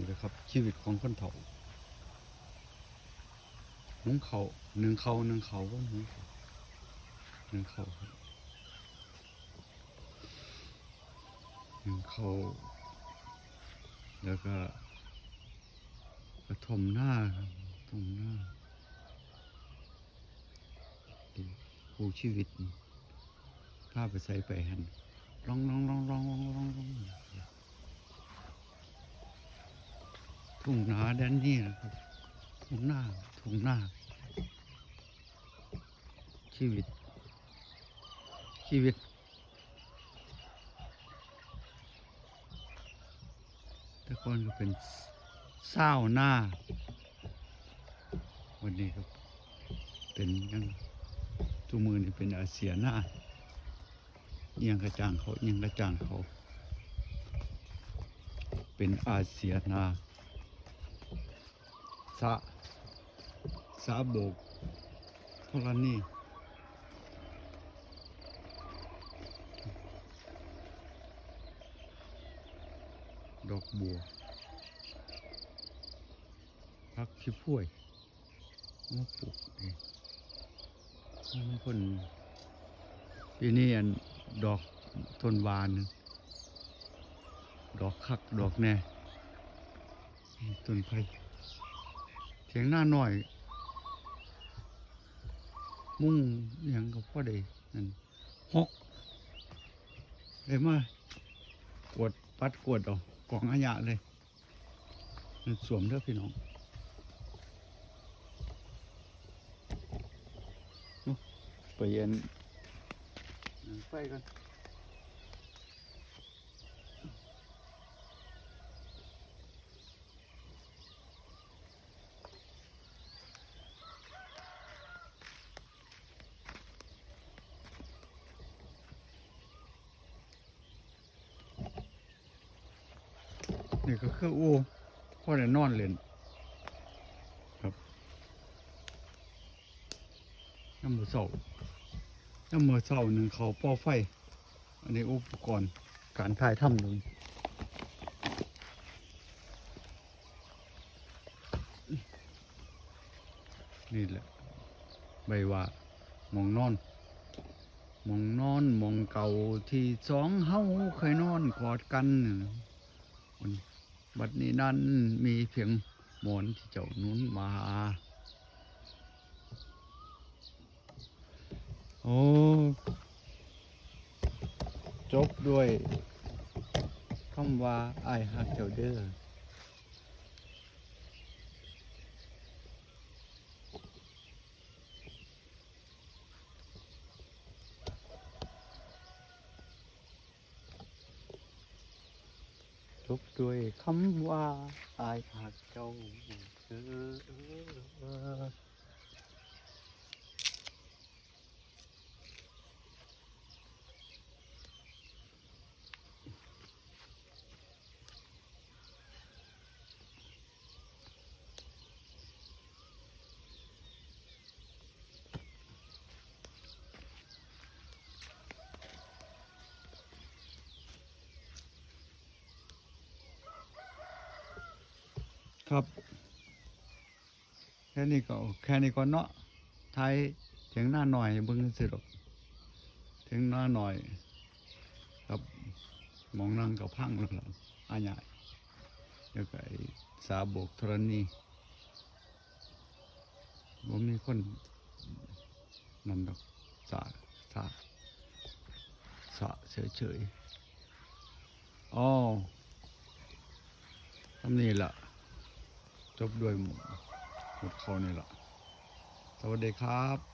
นี่นะครับ ชีวิตของคนเฒ่าหุงเขาหนึ่งเขาหนึ่งเขาว่าหุงเขาหนึ่งเขาครับหนึ่งเขาแล้วก็กระทมหน้าครับทมหน้าดูคู่ชีวิตพาไปใส่ไปหันลองลองลองลองลองลองลอง ทุ่งนาแดนนี่นะครับทุ่งหน้าทุ่งหน้า ชีวิต ชีวิต แต่ก่อนก็เป็นเศร้าหน้า วันนี้ก็เป็นยังตัวมือนี่เป็นอาเซียหน้าเอียงกระจ่างเขาเอียงกระจ่างเขา เป็นอาเซียนา สะสาโบกเท่านั้นนี่ดอกบัวพักขี้พ้วยมาปลูกเองมันคนปีนี้อันดอกต้นวานนี่ดอกคัก ดอกแน่ต้นไผ่ เถียงหน้าหน่อย มุ่งอย่างกับพ่อเดนั่นฮอกเลยมากวดปัดกวดเอากองอาญะเลยมันสวมเด้อพี่น้องไปเย็นไปกัน นี่ก็คืออู้พ่อได้นอนเล่นครับน้ำมือเสาน้ำมือเสาหนึ่งเขาป้อไฟ อันนี้อุปกรณ์การถ่ายทำเลยนี่แหละใบว่ามองนอนมองนอนมองเก่าที่สองเฮาเคยนอนกอดกันน่ บัดนี้นั้นมีเพียงหมอนที่เจ้านุนมา โอ้จบด้วยคำว่าไอายฮักเจ้าเด้อ จบด้วยคำว่าไอายฮักเจ้าเด้อ ครับ แค่นี้ก็แค่นี้ก็เนาะไทยเถียงหน้าหน่อยเบิ่งสิดอกเถียงหน้าหน่อย ครับมองนั่งกับพังแล้วล่ะอาญายแล้วไอ้สาบกธรณีบ่มีคนนั่นดอกสาสาสาเฉยๆอ๋อทำนี่แหละ จบด้วยหมดหมดเขานี่แหละสวัสดีครับ